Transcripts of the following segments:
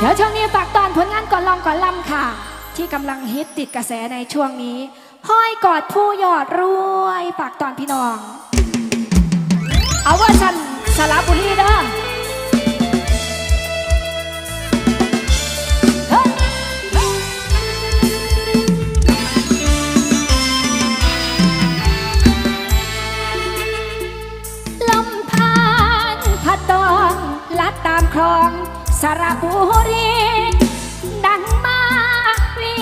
เดี๋ยวช่วงนี้ฝากตอนผลงานก่อนลองก่อนลำค่ะ ที่กำลังฮิตติดกระแสในช่วงนี้ ห้อยกอดผู้ยอดรวยฝากตอนพี่น้อง เอาว่าฉันสารบุรีเด้อลมพานผัดตองลัดตามคลอง สระบุรีดังมากวี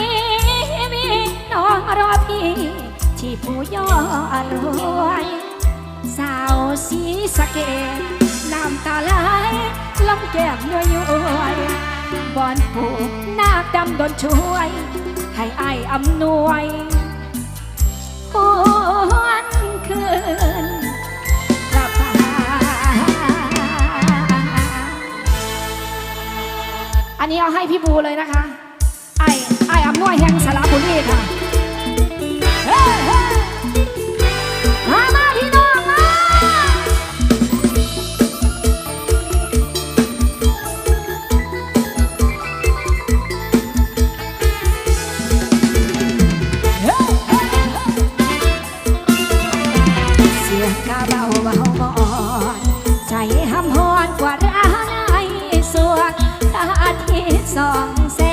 วีน้องรอพี่ที่ผู้ย่อรวยสาวสีสะเกดน้ำตาไหลลงแก้มย้อยบอนผูกนาคดำโดนช่วย ให้ไออำนวยควรคืนันนี้เอาให้พี่บูเลยนะคะ ไอ้ไอ้อำนวยแห่งสารบุรีค่ะ it's song say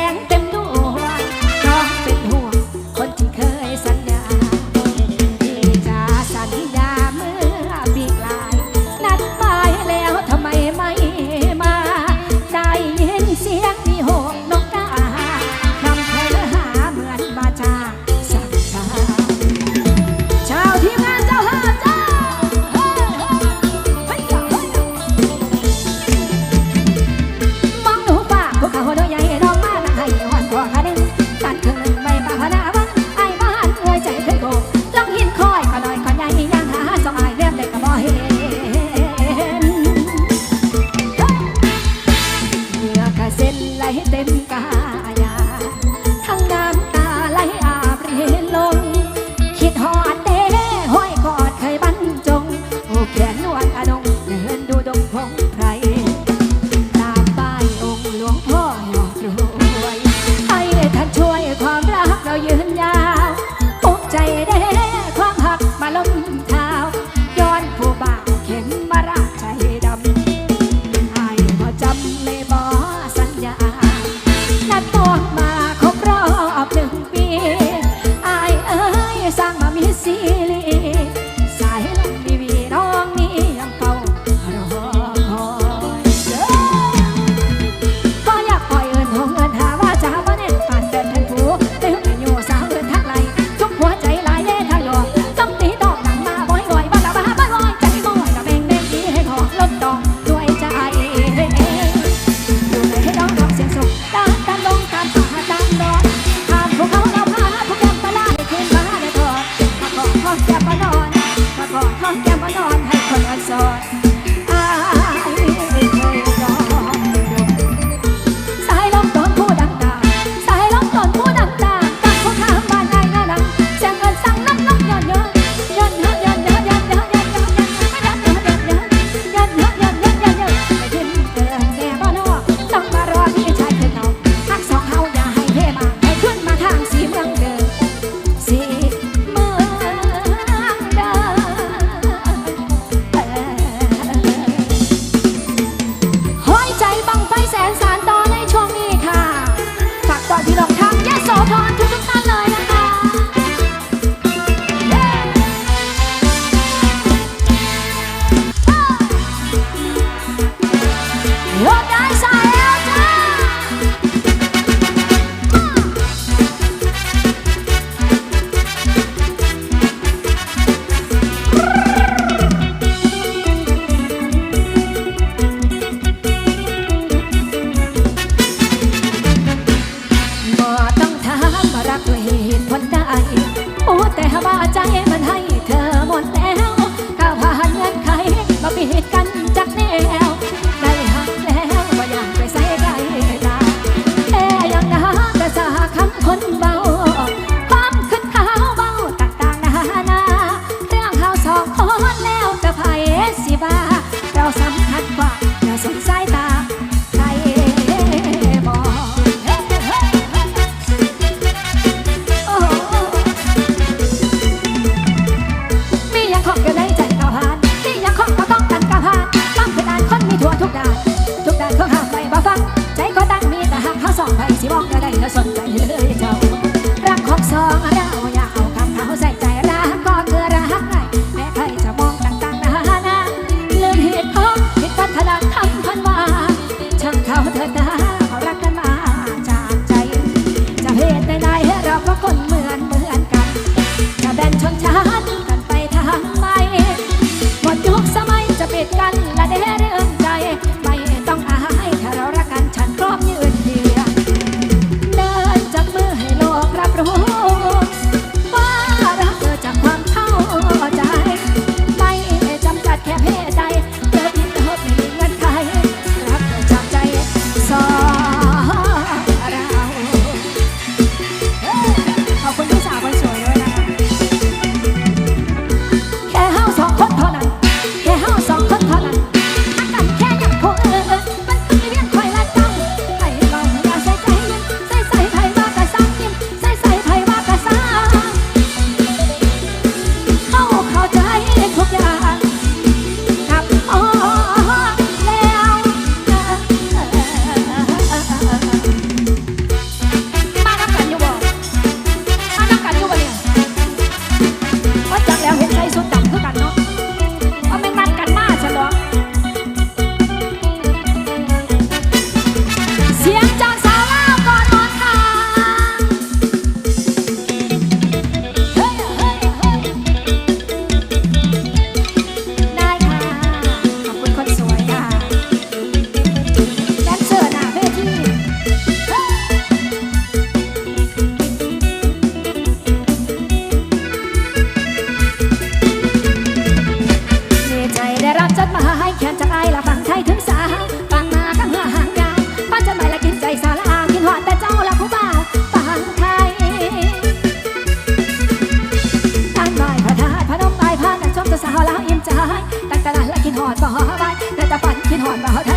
棒棒好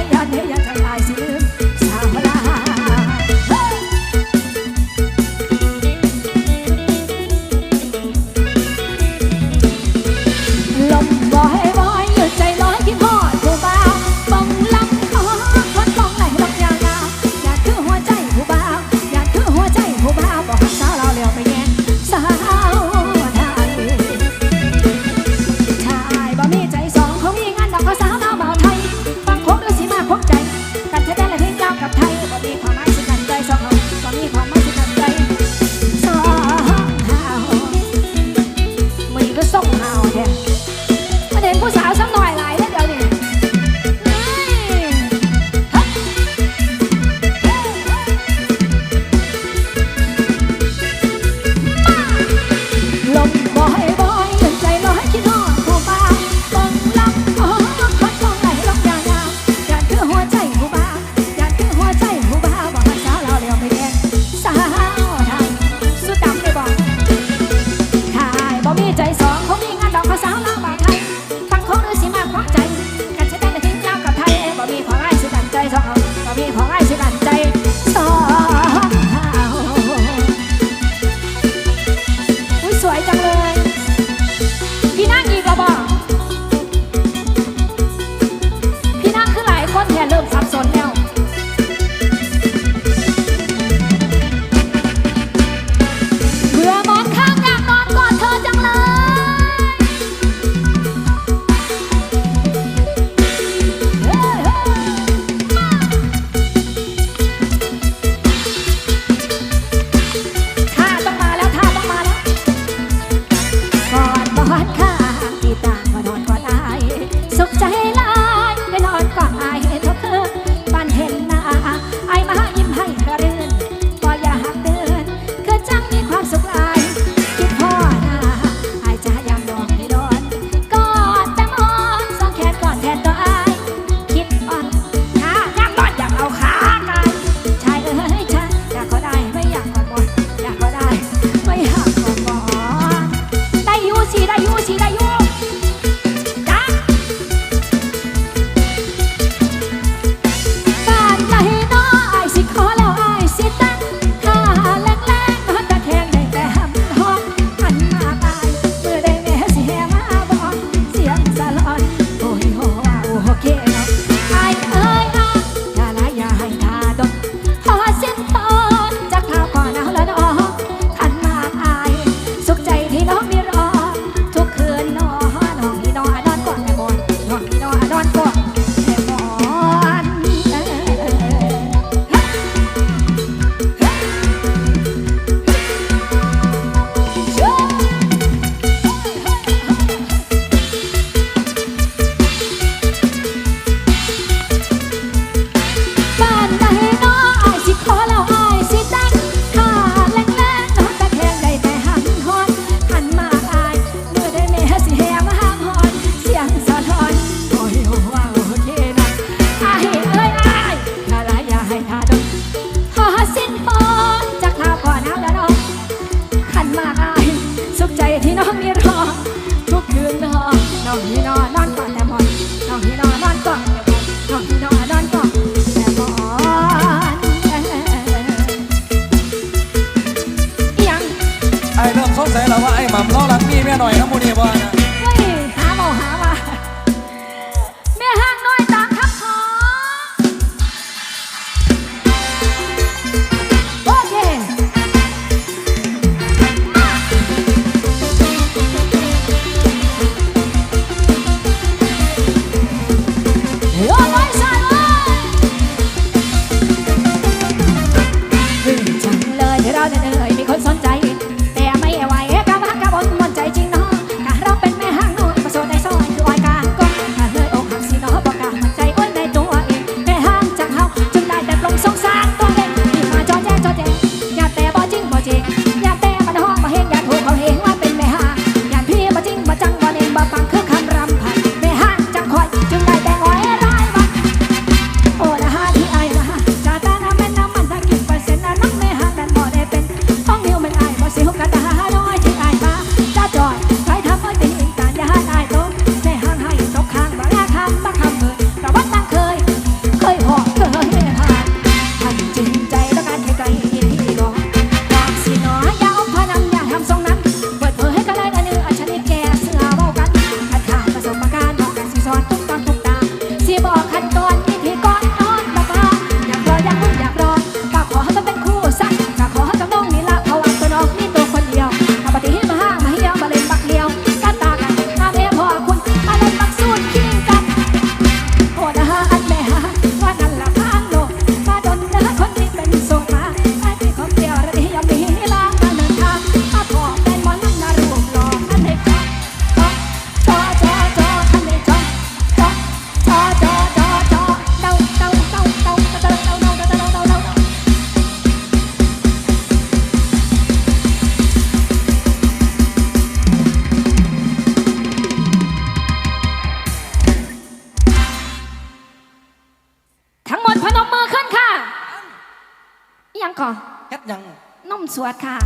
อิหยังก่อเฮ็ดหยังนมสวดค่ะ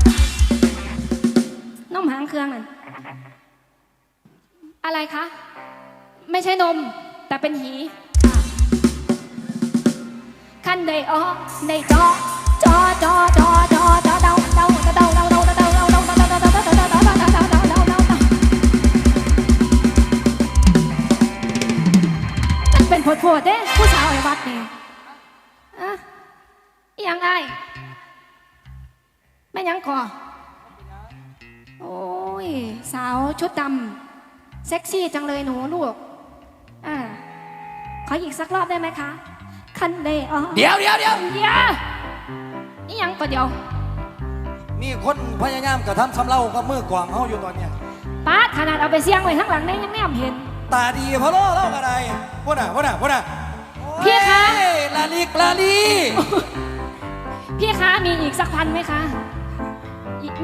นมหางเครื่องนั่นอะไรคะ ไม่ใช่นม แต่เป็นหีค่ะขั้นในอ้อในจอจอจอจอจอจอเดาเดาเดาเดาเดาเดาเดาเดาเดาเดาเดาเดาเดาเดาเดาเดาเดาเดามันเป็นโพดๆเด้ผู้สาวไอ้วัดนี่อะอิหยังไง แม่ยังก่อโอ้ย สาวชุดดำเซ็กซี่จังเลยหนูลูกอ่าขออีกสักรอบได้ไหมคะ คันเดอ๋อเดี๋ยวเดี๋ยวเดี๋ยวเดี๋ยวนี่ยังก็เดียวมีคนพยายามกระทำชำเล่ากับมือกวางเฮาอยู่ตอนเนี้ยป้าดขนาดเอาไปเสี่ยงไว้ข้างหลังได้ยังแนมเห็น ตาดีพะโล่เล่ากันไดพุ่นน่ะพุ่นน่ะพุ่นน่ะพี่คะโอ้ยลาลิกลาลีพี่คะมีอีกสักพันไหมคะอีก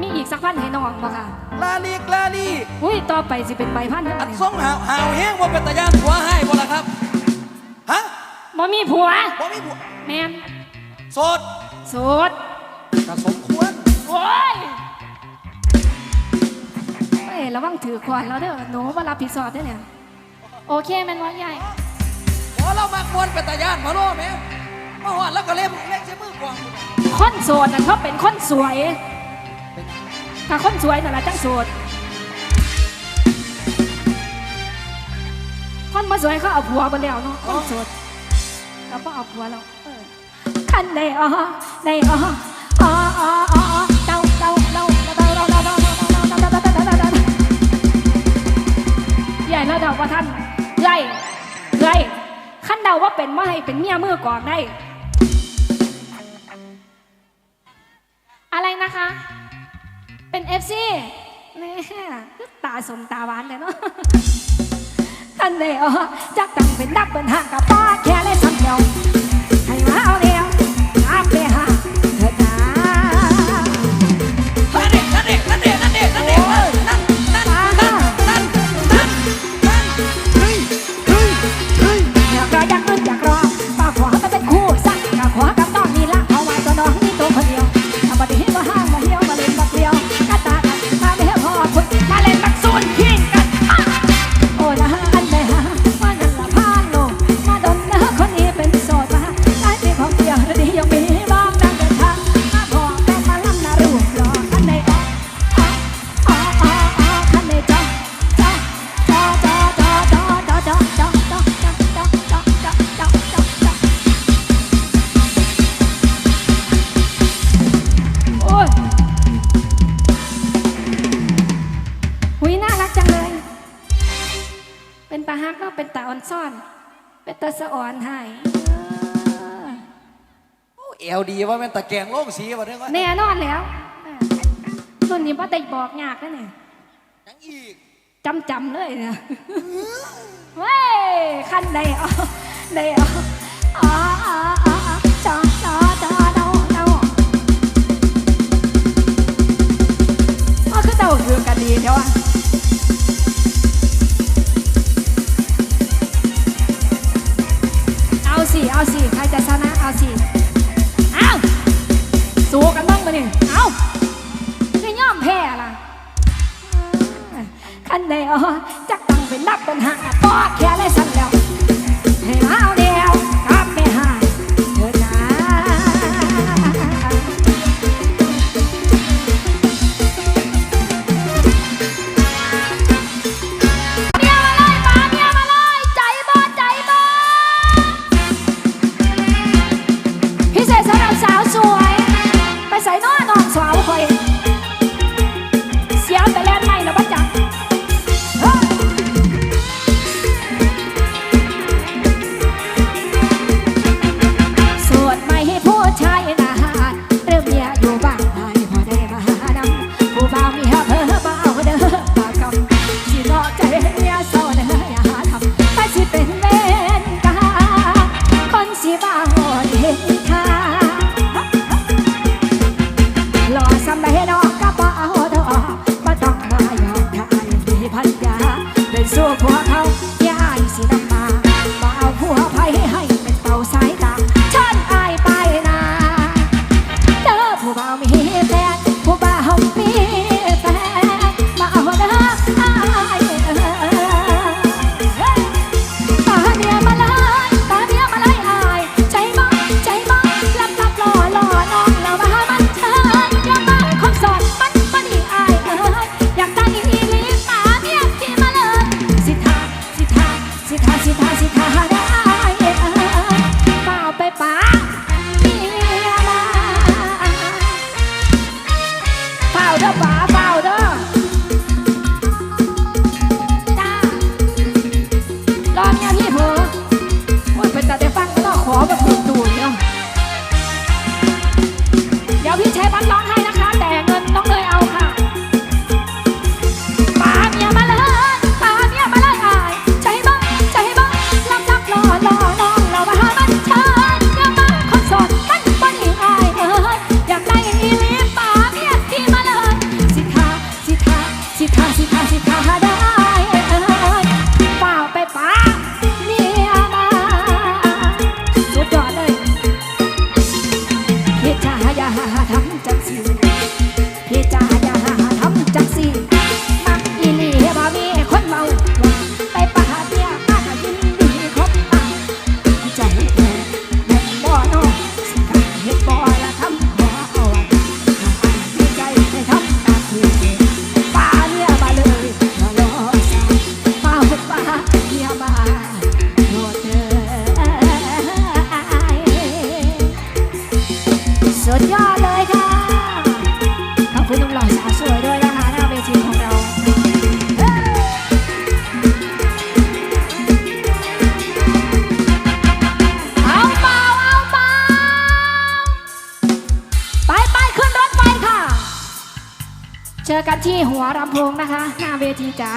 มีอีกสักพันให้น้องบ่ค่ะลาลิกลาลีอุ้ยต่อไปสิเป็นใบพันอัเท่าดนี้ส่งหาวหาวแห้งว่าเป็นตะยานหัวให้บ่ล่ะครับฮะบ่มีผัวบ่มีผัวแมนโสดโสดก็สมควรโอ้ยเอ้ยระวังถือขวานแล้วเด้อหนูว่ารับผิดชอบได้อเนี่ยโอเคแมันว่าใหญ่พอเรามากวนเป็นตะยานพะโล่แม่มาหอดแล้วก็เล่มเล่นใช้มือกวางพุ่นน่ะคนโสดน่ะเขาเป็นคนสวย ถ้าคนสวยน่ะละจังโสดคนมาสวยเขาเอาผัวไปแล้วเนาะคนโสดเราก็เอาผัวแล้วเออคันได้อ๋อได้อ๋ออ๋ออ๋ออ๋อเดาเดาเดาเดาเดาเดาเดาเดาเดาเดาเดาเดาเดาเดาใหญ่แล้วเดาว่าท่านไล่ไล่ขั้นเดาว่าเป็นว่าให้เป็นเมียมือก่อนได้ อะไรนะคะ เป็นเอฟซีแม่ตาสมตาหวานเลยเนาะท่านเดียวจักตังเป็นนักเป็นห่างกับป้าแค่เล่นสัมเดียวให้มาเอาเดีย วดีว่าเป็นตะแกรงโล่งสีวะเนี่ยว่าแน่นอนแล้วอ่ารุ่นนี้ว่าได้บอกยากแล้วเนี่ยยังอีกจำจำๆเลยเนี่ยเว้ยขั้นใดอ๋อใดอ๋ออ๋ออ๋ออ๋ออ๋อจอจอจอเดาเดาอ๋อคือเดาคือกันดีเดี๋ยวอะ อ๋อจักตังเป็นนับเป็นหางปอแค่ไรสั่น ที่จะ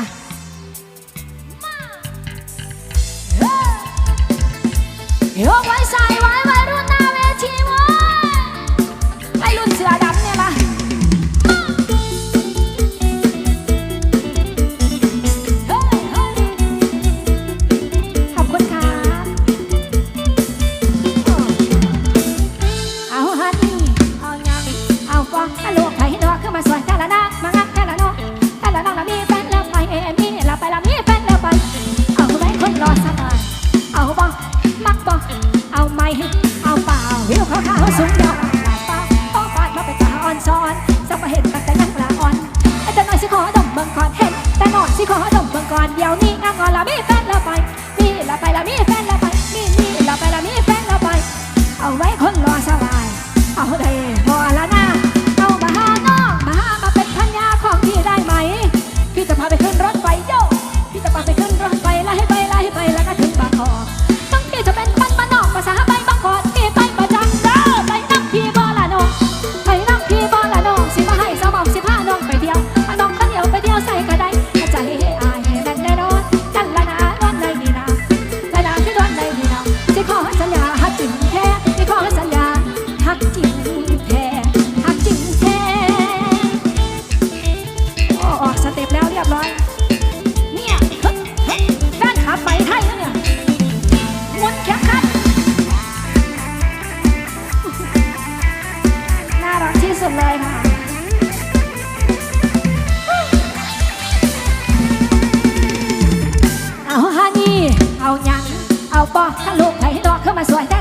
ถ้าลูกให้ดอกเข้ามาสวยแต่